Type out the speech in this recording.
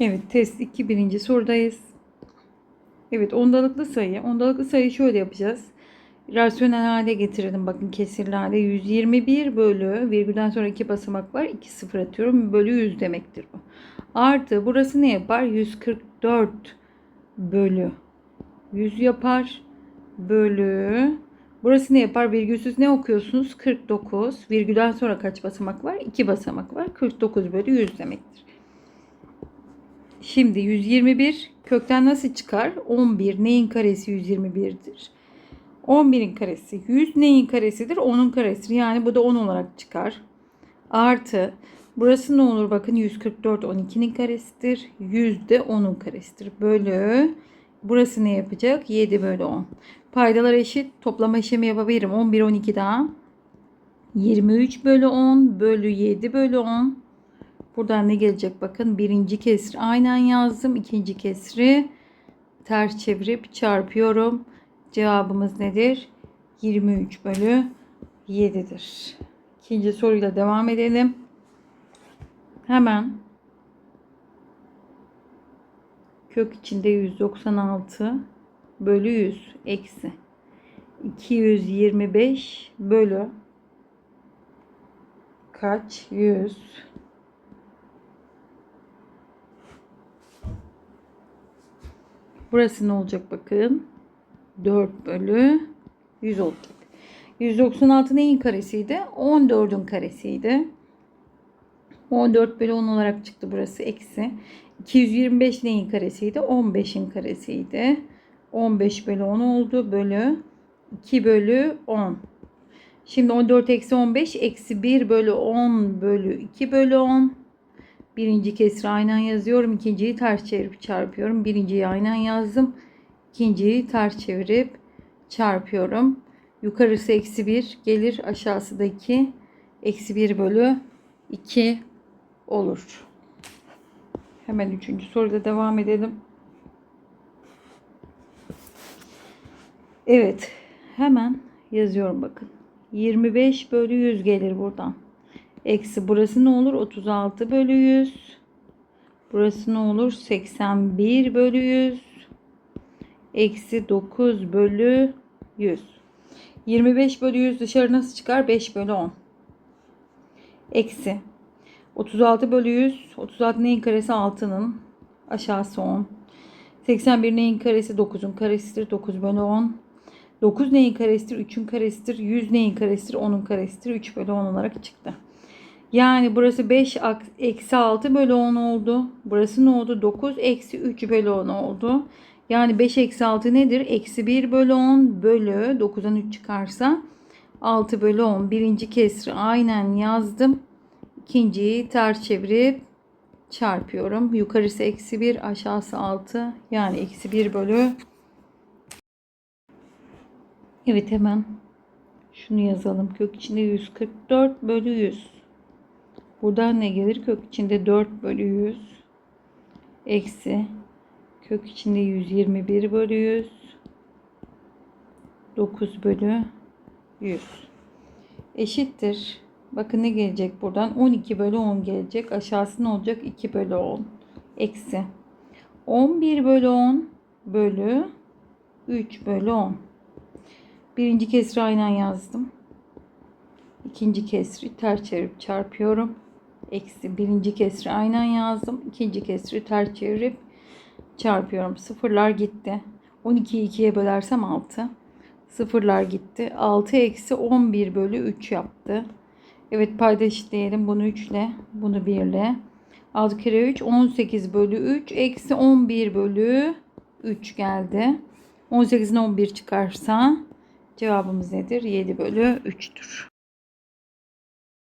Evet test 2 birinci sorudayız. Evet ondalıklı sayı. Ondalıklı sayıyı şöyle yapacağız. Rasyonel hale getirelim. Bakın kesirli hale 121 bölü virgülden sonra iki basamak var. 2 sıfır atıyorum. Bölü 100 demektir bu. Artı burası ne yapar? 144 bölü 100 yapar. Bölü Burası ne yapar? Virgülsüz ne okuyorsunuz? 49. Virgülden sonra kaç basamak var? 2 basamak var. 49 bölü 100 demektir. Şimdi 121 kökten nasıl çıkar? 11 neyin karesi 121'dir? 11'in karesi 100 neyin karesidir? 10'un karesidir. Yani bu da 10 olarak çıkar. Artı burası ne olur? Bakın 144 12'nin karesidir. 100 de 10'un karesidir. Bölü burası ne yapacak? 7 bölü 10. Paydalar eşit. Toplama işlemi yapabilirim. 11 12 daha. 23 bölü 10 bölü 7 bölü 10. Buradan ne gelecek bakın. Birinci kesri aynen yazdım. İkinci kesri ters çevirip çarpıyorum. Cevabımız nedir? 23 bölü 7'dir. İkinci soruyla devam edelim. Hemen kök içinde 196 bölü 100 eksi 225 bölü kaç? 100 Burası ne olacak bakın. 4 bölü 100 olacak. 196 neyin karesiydi? 14'ün karesiydi. 14 bölü 10 olarak çıktı burası eksi. 225 neyin karesiydi? 15'in karesiydi. 15 bölü 10 oldu. Bölü 2 bölü 10. Şimdi 14 eksi 15 eksi 1 bölü 10 bölü 2 bölü 10. Birinci kesri aynen yazıyorum. İkinciyi ters çevirip çarpıyorum. Birinciyi aynen yazdım. İkinciyi ters çevirip çarpıyorum. Yukarısı eksi 1 gelir. Aşağısı da 2. Eksi 1 bölü 2 olur. Hemen üçüncü soruda devam edelim. Evet. Hemen yazıyorum bakın. 25 bölü 100 gelir buradan. Eksi burası ne olur? 36 bölü 100. Burası ne olur? 81 bölü 100. Eksi 9 bölü 100. 25 bölü 100 dışarı nasıl çıkar? 5 bölü 10. Eksi 36 bölü 100. 36 neyin karesi? 6'nın. Aşağısı 10. 81 neyin karesi? 9'un karesidir. 9 bölü 10. 9 neyin karesidir? 3'ün karesidir. 100 neyin karesidir? 10'un karesidir. 3 bölü 10 olarak çıktı. Yani burası 5 eksi 6 bölü 10 oldu. Burası ne oldu? 9 eksi 3 bölü 10 oldu. Yani 5 eksi 6 nedir? Eksi 1 bölü 10 bölü 9'dan 3 çıkarsa 6 bölü 10. Birinci kesri aynen yazdım. İkinciyi ters çevirip çarpıyorum. Yukarısı eksi 1 aşağısı 6. Yani eksi 1 bölü Evet hemen şunu yazalım. Kök içinde 144 bölü 100. Buradan ne gelir? Kök içinde 4 bölü 100. Eksi kök içinde 121 bölü 100. 9 bölü 100. Eşittir. Bakın ne gelecek buradan? 12 bölü 10 gelecek. Aşağısı ne olacak? 2 bölü 10. Eksi. 11 bölü 10 bölü 3 bölü 10. Birinci kesri aynen yazdım. İkinci kesri ters çevirip çarpıyorum. Eksi birinci kesri aynen yazdım. İkinci kesri ters çevirip çarpıyorum. Sıfırlar gitti. 12'yi 2'ye bölersem 6. Sıfırlar gitti. 6 eksi 11 bölü 3 yaptı. Evet payda eşitleyelim. Bunu 3 ile bunu 1 ile. 6 kere 3 18 bölü 3 eksi 11 bölü 3 geldi. 18'in 11 çıkarsa Cevabımız nedir? 7 bölü 3'tür.